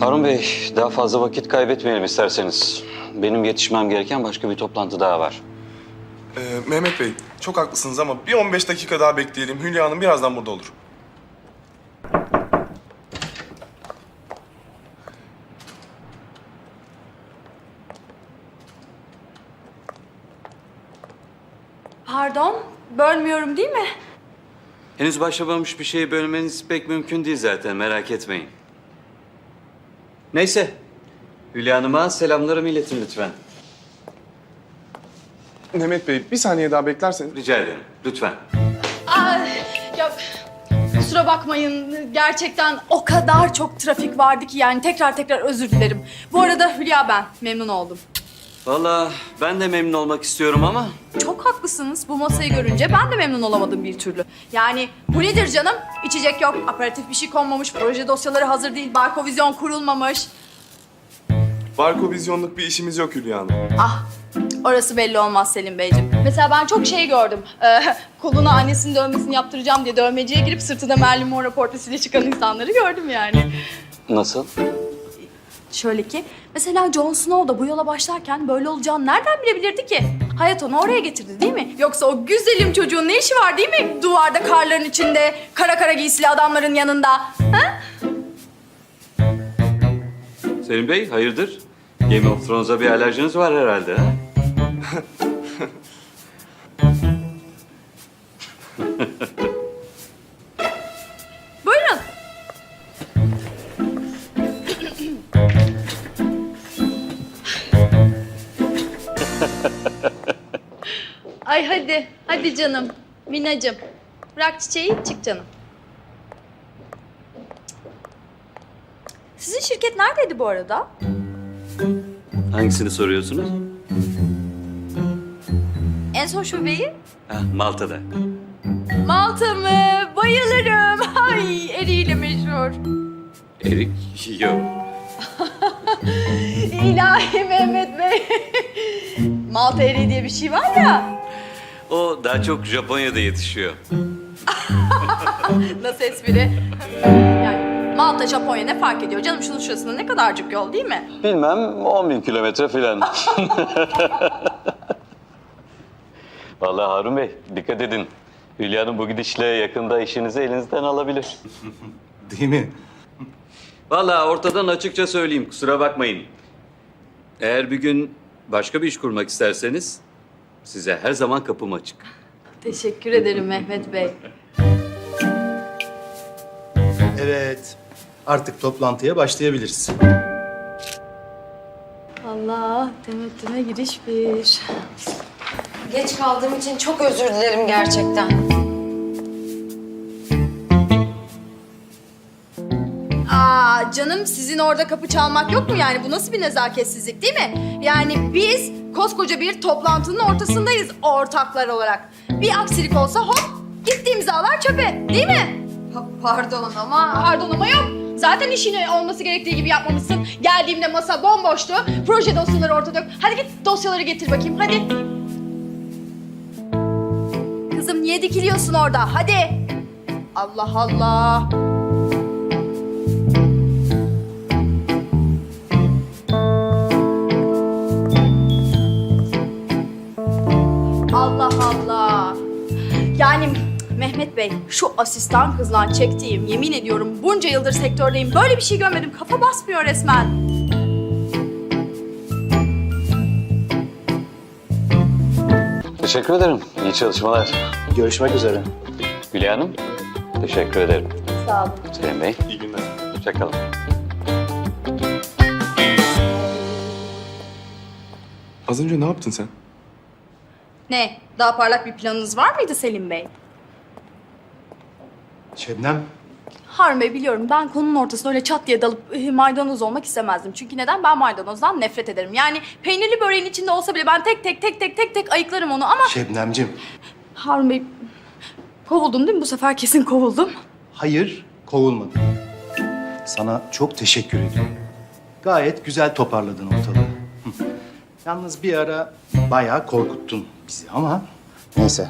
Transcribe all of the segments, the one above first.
Harun Bey, daha fazla vakit kaybetmeyelim isterseniz. Benim yetişmem gereken başka bir toplantı daha var. Ee, Mehmet Bey, çok haklısınız ama bir 15 dakika daha bekleyelim. Hülya Hanım birazdan burada olur. Pardon, bölmüyorum değil mi? Henüz başlamamış bir şeyi bölmeniz pek mümkün değil zaten, merak etmeyin. Neyse, Hülya Hanım'a selamlarımı iletin lütfen. Mehmet Bey, bir saniye daha beklerseniz. Rica ederim, lütfen. Ay, ya kusura bakmayın. Gerçekten o kadar çok trafik vardı ki yani tekrar tekrar özür dilerim. Bu arada Hülya ben. Memnun oldum. Vallahi ben de memnun olmak istiyorum ama... Çok haklısınız. Bu masayı görünce ben de memnun olamadım bir türlü. Yani bu nedir canım? İçecek yok, aparatif bir şey konmamış, proje dosyaları hazır değil, barkovizyon kurulmamış. Barko vizyonluk bir işimiz yok Hülya Hanım. Ah, orası belli olmaz Selim Beyciğim. Mesela ben çok şey gördüm. Ee, koluna annesinin dövmesini yaptıracağım diye dövmeciye girip sırtında Marilyn Monroe portresiyle çıkan insanları gördüm yani. Nasıl? Şöyle ki, mesela Jon Snow da bu yola başlarken böyle olacağını nereden bilebilirdi ki? Hayat onu oraya getirdi değil mi? Yoksa o güzelim çocuğun ne işi var değil mi? Duvarda karların içinde, kara kara giysili adamların yanında. Ha? Selim Bey, hayırdır? Game of Thrones'a bir alerjiniz var herhalde, ha? Ay hadi, hadi canım. Minacığım. Bırak çiçeği, çık canım. Sizin şirket neredeydi bu arada? Hangisini soruyorsunuz? En son şubeyi? Ha, Malta'da. Malta mı? Bayılırım. Ay eriyle meşhur. Erik? Yok. İlahi Mehmet Bey. Malta eriği diye bir şey var ya. O daha çok Japonya'da yetişiyor. Nasıl espri? Yani Malta, Japonya ne fark ediyor canım? Şunun şurasında ne kadarcık yol değil mi? Bilmem 10 bin kilometre falan. Vallahi Harun Bey dikkat edin. Hülya'nın bu gidişle yakında işinizi elinizden alabilir. Değil mi? Vallahi ortadan açıkça söyleyeyim kusura bakmayın. Eğer bir gün başka bir iş kurmak isterseniz size her zaman kapım açık. Teşekkür ederim Mehmet Bey. Evet. Artık toplantıya başlayabiliriz. Allah temettüme giriş bir. Geç kaldığım için çok özür dilerim gerçekten. Aa canım sizin orada kapı çalmak yok mu yani? Bu nasıl bir nezaketsizlik değil mi? Yani biz koskoca bir toplantının ortasındayız ortaklar olarak. Bir aksilik olsa hop gitti imzalar çöpe değil mi? Pa- pardon ama Pardon ama yok. Zaten işini olması gerektiği gibi yapmamışsın. Geldiğimde masa bomboştu. Proje dosyaları ortada yok. Hadi git dosyaları getir bakayım hadi. Kızım niye dikiliyorsun orada? Hadi. Allah Allah. Allah Allah. Yani Mehmet Bey şu asistan kızla çektiğim yemin ediyorum bunca yıldır sektördeyim böyle bir şey görmedim kafa basmıyor resmen. Teşekkür ederim. İyi çalışmalar. Görüşmek üzere. Hülya Hanım teşekkür ederim. Sağ olun. Selim Bey İyi günler. hoşçakalın. Az önce ne yaptın sen? Ne daha parlak bir planınız var mıydı Selim Bey? Şebnem, Harun Bey biliyorum ben konunun ortasına öyle çat diye dalıp maydanoz olmak istemezdim. Çünkü neden? Ben maydanozdan nefret ederim. Yani peynirli böreğin içinde olsa bile ben tek tek tek tek tek tek ayıklarım onu ama... Şebnemcim. Harun Bey kovuldum değil mi? Bu sefer kesin kovuldum. Hayır, kovulmadın. Sana çok teşekkür ediyorum. Gayet güzel toparladın ortalığı. Yalnız bir ara bayağı korkuttun bizi ama... Neyse,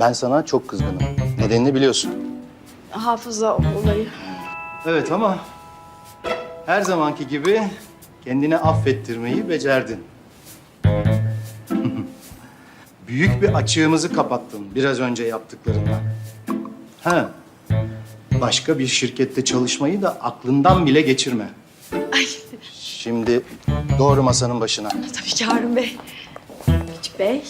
ben sana çok kızgınım. Nedenini biliyorsun. Hafıza olayı. Evet ama her zamanki gibi kendini affettirmeyi becerdin. Büyük bir açığımızı kapattın biraz önce yaptıklarından. Ha, başka bir şirkette çalışmayı da aklından bile geçirme. Şimdi doğru masanın başına. Tabii ki Harun Bey. Küçük Bey.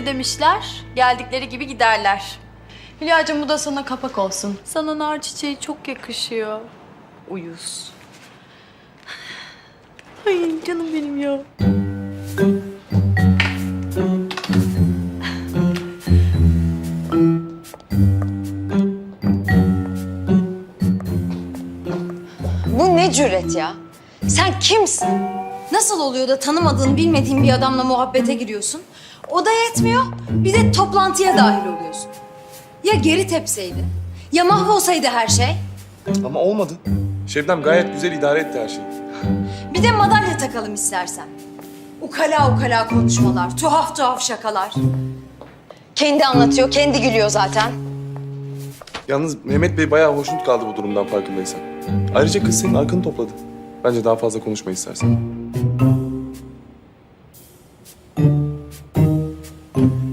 Ne demişler? Geldikleri gibi giderler. Hülya'cığım bu da sana kapak olsun. Sana nar çiçeği çok yakışıyor. Uyuz. Ay canım benim ya. Bu ne cüret ya? Sen kimsin? Nasıl oluyor da tanımadığın, bilmediğin bir adamla muhabbete giriyorsun? O da yetmiyor, bir de toplantıya dahil oluyorsun. Ya geri tepseydin? Ya mahvolsaydı her şey? Ama olmadı. Şebnem gayet güzel idare etti her şeyi. Bir de madalya takalım istersen. Ukala ukala konuşmalar, tuhaf tuhaf şakalar. Kendi anlatıyor, kendi gülüyor zaten. Yalnız Mehmet Bey bayağı hoşnut kaldı bu durumdan farkındaysan. Ayrıca kız senin arkanı topladı. Bence daha fazla konuşma istersen. Thank you.